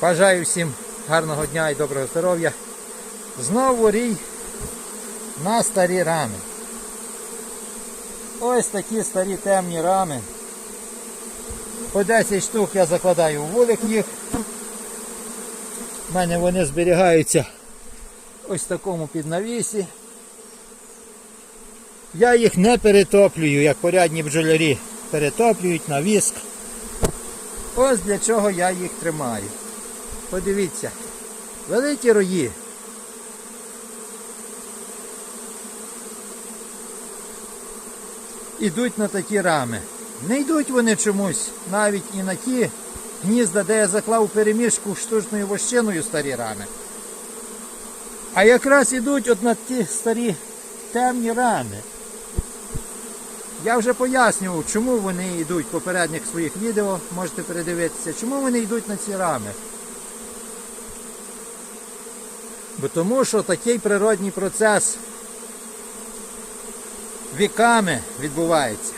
Бажаю всім гарного дня і доброго здоров'я. Знову рій на старі рами. Ось такі старі темні рами. По 10 штук я закладаю у вулик їх. У мене вони зберігаються ось в такому піднавісі. Я їх не перетоплюю, як порядні бджолярі перетоплюють на віск. Ось для чого я їх тримаю. Подивіться, великі рої. Ідуть на такі рами. Не йдуть вони чомусь навіть і на ті гнізда, де я заклав перемішку штучною вощиною старі рами. А якраз ідуть от на ті старі темні рами. Я вже пояснював, чому вони йдуть в попередніх своїх відео, можете передивитися, чому вони йдуть на ці рами. Бо тому що такий природній процес віками відбувається.